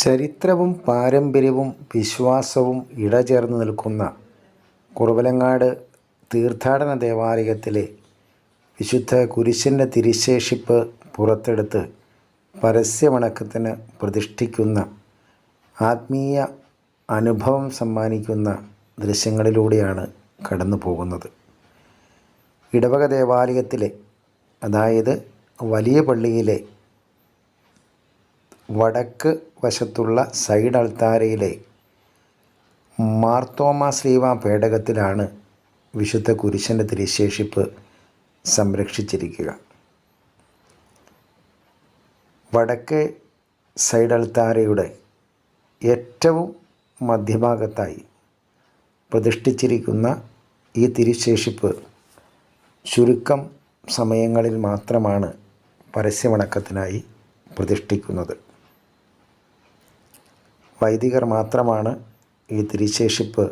ചരിത്രവും പാരമ്പര്യവും വിശ്വാസവും ഇടചേർന്ന് നിൽക്കുന്ന കുറവലങ്ങാട് തീർത്ഥാടന ദേവാലയത്തിലെ വിശുദ്ധ കുരിശിന്റെ തിരിശേഷിപ്പ് പുറത്തെടുത്ത് പരസ്യവണക്കത്തിന് പ്രതിഷ്ഠിക്കുന്ന ആത്മീയ അനുഭവം സമ്മാനിക്കുന്ന ദൃശ്യങ്ങളിലൂടെയാണ് കടന്നു പോകുന്നത്. ഇടവക ദേവാലയത്തിലെ അതായത് വലിയ പള്ളിയിലെ വടക്ക് വശത്തുള്ള സൈഡ് അൾത്താരയിലെ മാർത്തോമ ശ്രീവ പേടകത്തിലാണ് വിശുദ്ധ കുരിശന്റെ തിരിശേഷിപ്പ് സംരക്ഷിച്ചിരിക്കുക. വടക്കേ സൈഡ് അൾത്താരയുടെ ഏറ്റവും മധ്യഭാഗത്തായി പ്രതിഷ്ഠിച്ചിരിക്കുന്ന ഈ തിരിശേഷിപ്പ് ചുരുക്കം സമയങ്ങളിൽ മാത്രമാണ് പരസ്യവണക്കത്തിനായി പ്രതിഷ്ഠിക്കുന്നത്. വൈദികർ മാത്രമാണ് ഈ തിരിശേഷിപ്പ്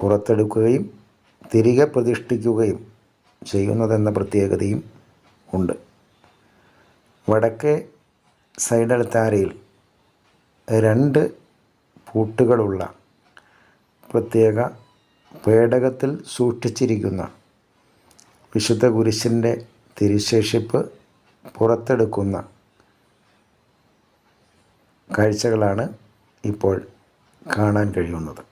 പുറത്തെടുക്കുകയും തിരികെ പ്രതിഷ്ഠിക്കുകയും ചെയ്യുന്നതെന്ന പ്രത്യേകതയും ഉണ്ട്. വടക്കേ സൈഡൽത്താരയിൽ രണ്ട് പൂട്ടുകളുള്ള പ്രത്യേക പേടകത്തിൽ സൂക്ഷിച്ചിരിക്കുന്ന വിശുദ്ധ കുരിശിന്റെ തിരിശേഷിപ്പ് പുറത്തെടുക്കുന്ന കാഴ്ചകളാണ് ഇപ്പോൾ കാണാൻ കഴിയുന്നത്.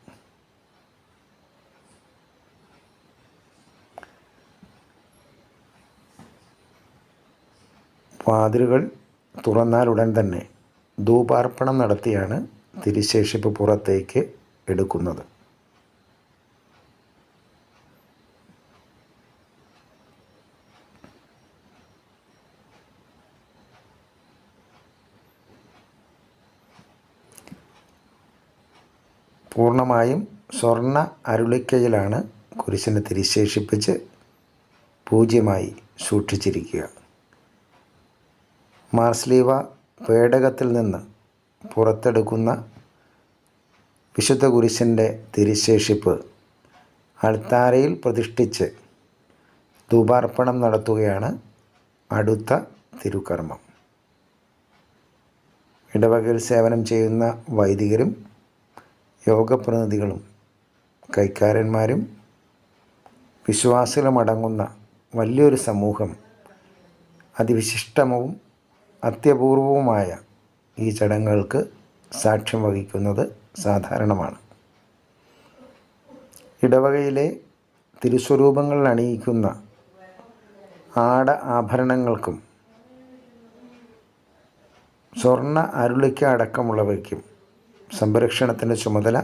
വാതിലുകൾ തുറന്നാലുടൻ തന്നെ ധൂപാർപ്പണം നടത്തിയാണ് തിരിശേഷിപ്പ് പുറത്തേക്ക് എടുക്കുന്നത്. പൂർണമായും സ്വർണ അരുളിക്കയിലാണ് കുരിശിനെ തിരിശേഷിപ്പിച്ച് പൂജ്യമായി സൂക്ഷിച്ചിരിക്കുക. മാർസ്ലീവ പേടകത്തിൽ നിന്ന് പുറത്തെടുക്കുന്ന വിശുദ്ധ കുരിശിന്റെ തിരിശേഷിപ്പ് അൾത്താരയിൽ പ്രതിഷ്ഠിച്ച് ധൂപാർപ്പണം നടത്തുകയാണ് അടുത്ത തിരുക്കർമ്മം. ഇടവകയിൽ സേവനം ചെയ്യുന്ന വൈദികരും യോഗപ്രതിനിധികളും കൈക്കാരന്മാരും വിശ്വാസികളുമടങ്ങുന്ന വലിയൊരു സമൂഹം അതിവിശിഷ്ടവും അത്യപൂർവവുമായ ഈ ചടങ്ങുകൾക്ക് സാക്ഷ്യം വഹിക്കുന്നത് സാധാരണമാണ്. ഇടവകയിലെ തിരുസ്വരൂപങ്ങളിൽ അണിയിക്കുന്ന ആട ആഭരണങ്ങൾക്കും സ്വർണ അരുളിക്ക അടക്കമുള്ളവയ്ക്കും സംരക്ഷണത്തിന്റെ ചുമതല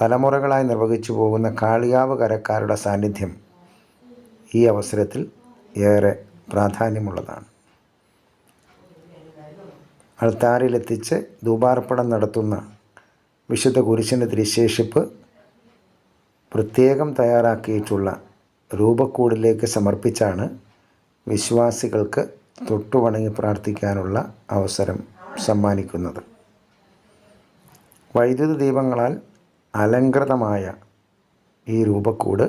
തലമുറകളായി നിർവഹിച്ചു പോകുന്ന കാളിയാവ് കരക്കാരുടെ സാന്നിധ്യം ഈ അവസരത്തിൽ ഏറെ പ്രാധാന്യമുള്ളതാണ്. അൾത്താരിലെത്തിച്ച് ധൂപാർപ്പണം നടത്തുന്ന വിശുദ്ധ കുരിശിന്റെ തിരിശേഷിപ്പ് പ്രത്യേകം തയ്യാറാക്കിയിട്ടുള്ള രൂപക്കൂടിലേക്ക് സമർപ്പിച്ചാണ് വിശ്വാസികൾക്ക് തൊട്ടുവണങ്ങി പ്രാർത്ഥിക്കാനുള്ള അവസരം സമ്മാനിക്കുന്നത്. വൈദ്യുത ദീപങ്ങളാൽ അലങ്കൃതമായ ഈ രൂപക്കൂട്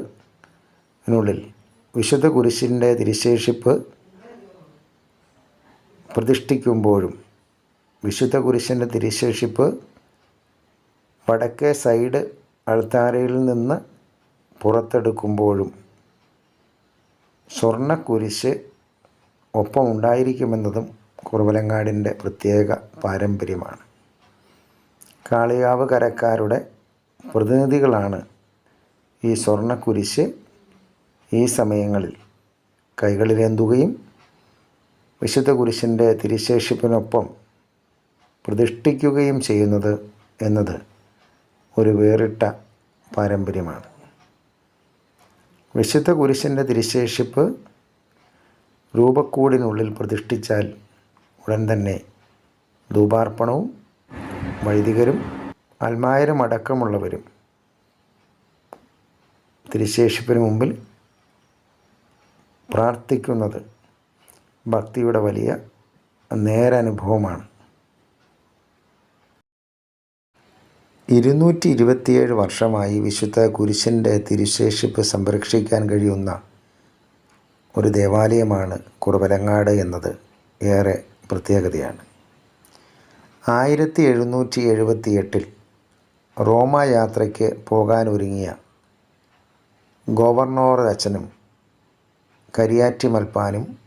നുള്ളിൽ വിശുദ്ധ കുരിശിന്റെ തിരിശേഷിപ്പ് പ്രതിഷ്ഠിക്കുമ്പോഴും വിശുദ്ധ കുരിശിന്റെ തിരിശേഷിപ്പ് വടക്കേ സൈഡ് അൾത്താരയിൽ നിന്ന് പുറത്തെടുക്കുമ്പോഴും സ്വർണക്കുരിശ് ഒപ്പം ഉണ്ടായിരിക്കുമെന്നതും കുറവലങ്ങാടിന്റെ പ്രത്യേക പാരമ്പര്യമാണ്. കാളികാവ് കരക്കാരുടെ പ്രതിനിധികളാണ് ഈ സ്വർണക്കുരിശ് ഈ സമയങ്ങളിൽ കൈകളിലേന്തുകയും വിശുദ്ധ കുരിശിന്റെ തിരിശേഷിപ്പിനൊപ്പം പ്രതിഷ്ഠിക്കുകയും ചെയ്യുന്നത് എന്നത് ഒരു വേറിട്ട പാരമ്പര്യമാണ്. വിശുദ്ധ കുരിശിന്റെ തിരിശേഷിപ്പ് രൂപക്കൂടിനുള്ളിൽ പ്രതിഷ്ഠിച്ചാൽ ഉടൻ തന്നെ ധൂപാർപ്പണവും വൈദികരും അൽമായരും അടക്കമുള്ളവരും തിരുശേഷിപ്പിന് മുമ്പിൽ പ്രാർത്ഥിക്കുന്നത് ഭക്തിയുടെ വലിയ നേരനുഭവമാണ്. ഇരുന്നൂറ്റി ഇരുപത്തിയേഴ് വർഷമായി വിശുദ്ധ കുരിശിന്റെ തിരുശേഷിപ്പ് സംരക്ഷിക്കാൻ കഴിയുന്ന ഒരു ദേവാലയമാണ് കുറവലങ്ങാട് എന്നത്. ഏറെ പ്രത്യേകതയാണ്. ആയിരത്തി എഴുന്നൂറ്റി എഴുപത്തി എട്ടിൽ റോമ യാത്രയ്ക്ക് പോകാനൊരുങ്ങിയ ഗവർണർ അച്ഛനും കരിയാറ്റി മൽപ്പാനും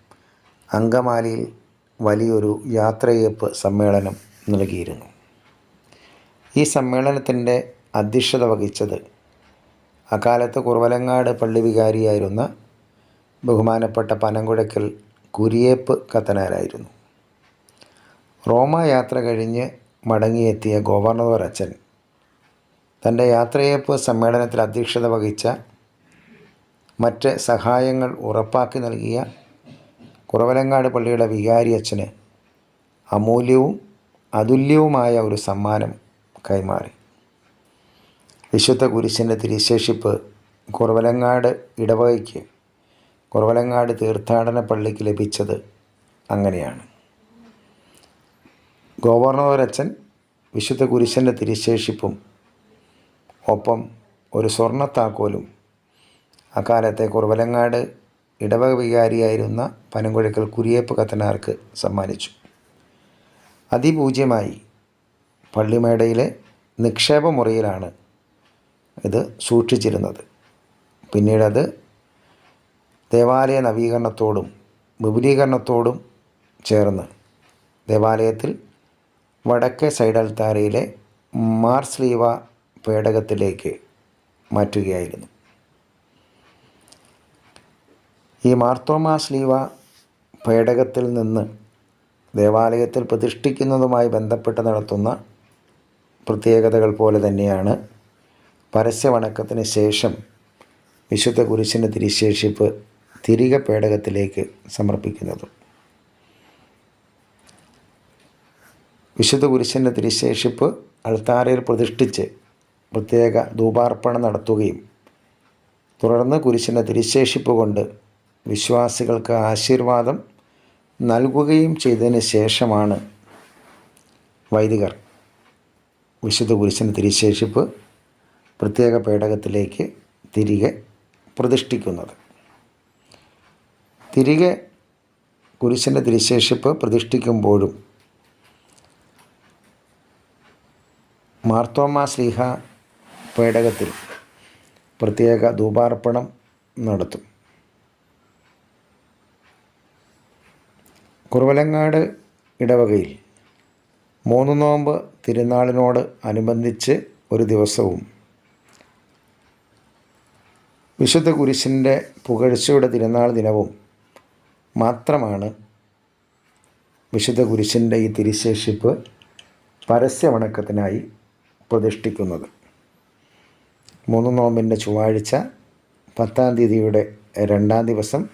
അങ്കമാലിയിൽ വലിയൊരു യാത്രയയപ്പ് സമ്മേളനം നൽകിയിരുന്നു. ഈ സമ്മേളനത്തിന്റെ അധ്യക്ഷത വഹിച്ചത് അക്കാലത്ത് കുറവലങ്ങാട് പള്ളി വികാരിയായിരുന്ന ബഹുമാനപ്പെട്ട പനങ്കുഴക്കൽ കുരിയേപ്പ് കത്തനാരായിരുന്നു. റോമ യാത്ര കഴിഞ്ഞ് മടങ്ങിയെത്തിയ ഗവർണർ അച്ഛൻ. തന്റെ യാത്രയയപ്പ് സമ്മേളനത്തിൽ അധ്യക്ഷത വഹിച്ച മറ്റ് സഹായങ്ങൾ ഉറപ്പാക്കി നൽകിയ കുറവലങ്ങാട് പള്ളിയുടെ വികാരി അച്ഛന് അമൂല്യവും അതുല്യവുമായ ഒരു സമ്മാനം കൈമാറി. വിശുദ്ധ കുരിശിന്റെ തിരിശേഷിപ്പ് കുറവലങ്ങാട് ഇടവകയ്ക്ക് കുറവലങ്ങാട് തീർത്ഥാടന പള്ളിക്ക് ലഭിച്ചത് അങ്ങനെയാണ്. ഗവർണർ അച്ഛൻ വിശുദ്ധ കുരിശന്റെ തിരിശേഷിപ്പും ഒപ്പം ഒരു സ്വർണത്താക്കോലും അക്കാലത്തെ കുറവലങ്ങാട് ഇടവക വികാരിയായിരുന്ന പനങ്കുഴക്കൽ കുരിയേപ്പ് കത്തനാർക്ക് സമ്മാനിച്ചു. അതിപൂജ്യമായി പള്ളിമേടയിലെ നിക്ഷേപമുറിയിലാണ് ഇത് സൂക്ഷിച്ചിരുന്നത്. പിന്നീടത് ദേവാലയ നവീകരണത്തോടും വിപുലീകരണത്തോടും ചേർന്ന് ദേവാലയത്തിൽ വടക്കേ സൈഡ് താരയിലെ മാർസ്ലീവ പേടകത്തിലേക്ക് മാറ്റുകയായിരുന്നു. ഈ മാർത്തോമാ സ്ലീവ പേടകത്തിൽ നിന്ന് ദേവാലയത്തിൽ പ്രതിഷ്ഠിക്കുന്നതുമായി ബന്ധപ്പെട്ട് നടത്തുന്ന പ്രത്യേകതകൾ പോലെ തന്നെയാണ് പരസ്യവണക്കത്തിന് ശേഷം വിശുദ്ധ കുരിശിന്റെ തിരിശേഷിപ്പ് തിരികെ പേടകത്തിലേക്ക് സമർപ്പിക്കുന്നത്. വിശുദ്ധ കുരിശന്റെ തിരിശേഷിപ്പ് അൾത്താരയിൽ പ്രതിഷ്ഠിച്ച് പ്രത്യേക ധൂപാർപ്പണം നടത്തുകയും തുടർന്ന് കുരിശിന്റെ തിരിശേഷിപ്പ് കൊണ്ട് വിശ്വാസികൾക്ക് ആശീർവാദം നൽകുകയും ചെയ്തതിന് ശേഷമാണ് വൈദികർ വിശുദ്ധ കുരിശിന്റെ തിരിശേഷിപ്പ് പ്രത്യേക പേടകത്തിലേക്ക് തിരികെ പ്രതിഷ്ഠിക്കുന്നത്. തിരികെ കുരിശിന്റെ തിരിശേഷിപ്പ് പ്രതിഷ്ഠിക്കുമ്പോഴും മാർത്തോമാ സ്ലീഹ പേടകത്തിൽ പ്രത്യേക ധൂപാർപ്പണം നടത്തും. കുറവലങ്ങാട് ഇടവകയിൽ മൂന്ന് നോമ്പ് തിരുനാളിനോട് അനുബന്ധിച്ച് ഒരു ദിവസവും വിശുദ്ധ കുരിശിന്റെ പുകഴ്ചയുടെ തിരുനാൾ ദിനവും മാത്രമാണ് വിശുദ്ധ കുരിശിന്റെ ഈ തിരിശേഷിപ്പ് പരസ്യവണക്കത്തിനായി പ്രതിഷ്ഠിക്കുന്നത്. മൂന്ന് നോമ്പിന്റെ ചൊവ്വാഴ്ച പത്താം തീയതിയുടെ രണ്ടാം ദിവസം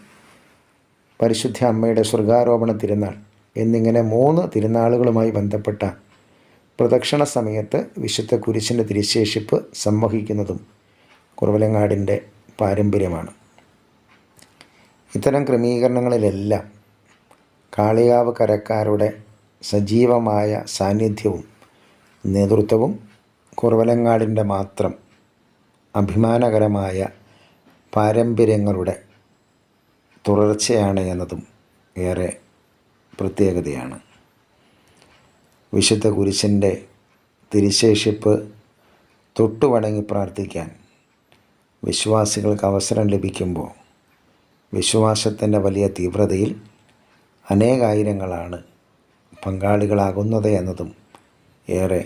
പരിശുദ്ധ അമ്മയുടെ സ്വർഗാരോപണ തിരുനാൾ എന്നിങ്ങനെ മൂന്ന് തിരുനാളുകളുമായി ബന്ധപ്പെട്ട പ്രദക്ഷിണ സമയത്ത് വിശുദ്ധ കുരിശിന്റെ തിരിശേഷിപ്പ് സംവഹിക്കുന്നതും കുറവലങ്ങാടിന്റെ പാരമ്പര്യമാണ്. ഇത്തരം ക്രമീകരണങ്ങളിലെല്ലാം കാളികാവ് കരക്കാരുടെ സജീവമായ സാന്നിധ്യവും നേതൃത്വവും കുറവലങ്ങാടിന്റെ മാത്രം അഭിമാനകരമായ പാരമ്പര്യങ്ങളുടെ തുടർച്ചയാണ് എന്നതും ഏറെ പ്രത്യേകതയാണ്. വിശുദ്ധ കുരിശിന്റെ തിരിശേഷിപ്പ് തൊട്ടുവണങ്ങി പ്രാർത്ഥിക്കാൻ വിശ്വാസികൾക്ക് അവസരം ലഭിക്കുമ്പോൾ വിശ്വാസത്തിന്റെ വലിയ തീവ്രതയിൽ അനേകായിരങ്ങളാണ് പങ്കാളികളാകുന്നത് എന്നതും ഏറെ